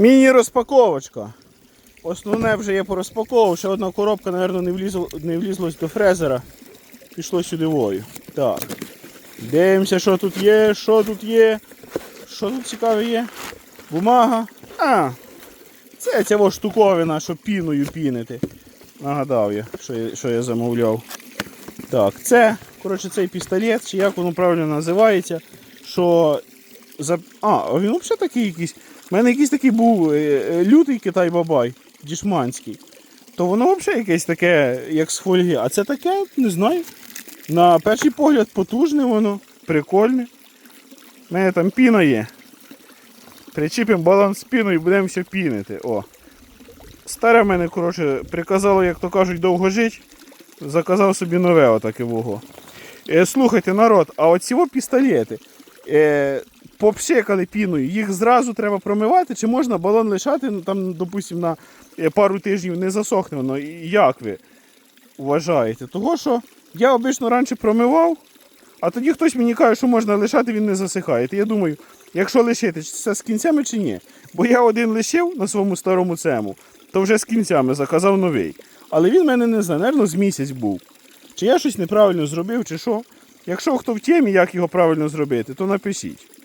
Міні-розпаковочка. Основне вже є порозпаковував. Ще одна коробка, мабуть, не, влізло, не влізлось до фрезера. Пішло сюди вою. Так. Дивимося, що тут є, що тут є. Що тут цікаве є? Бумага. А, це ця штуковина, що піною пінити. Нагадав я, що я, що я замовляв. Так, це, коротше, цей пістолет, чи як воно правильно називається, що за... А, він взагалі такий якийсь. У мене якийсь такий був е, е, лютий Китай-бабай, дішманський. То воно взагалі якесь таке, як з фольги. А це таке, не знаю. На перший погляд потужне воно, прикольне. У мене там піна є. Причіпимо баланс піну і будемо все пінити. О. Старе в мене, коротше, приказало, як то кажуть, довго жити. Заказав собі нове отаке вого. Е, слухайте, народ, а оці пістолети. Е, піною, їх зразу треба промивати, чи можна балон лишати, ну, там, допустимо, на е, пару тижнів не засохне воно. Як ви вважаєте? Того, що я обично раніше промивав, а тоді хтось мені каже, що можна лишати, він не засихає. То я думаю, якщо лишити, чи це з кінцями чи ні. Бо я один лишив на своєму старому цему, то вже з кінцями заказав новий. Але він мене не знаю, напевно, з місяць був. Чи я щось неправильно зробив, чи що. Якщо хто в темі, як його правильно зробити, то напишіть.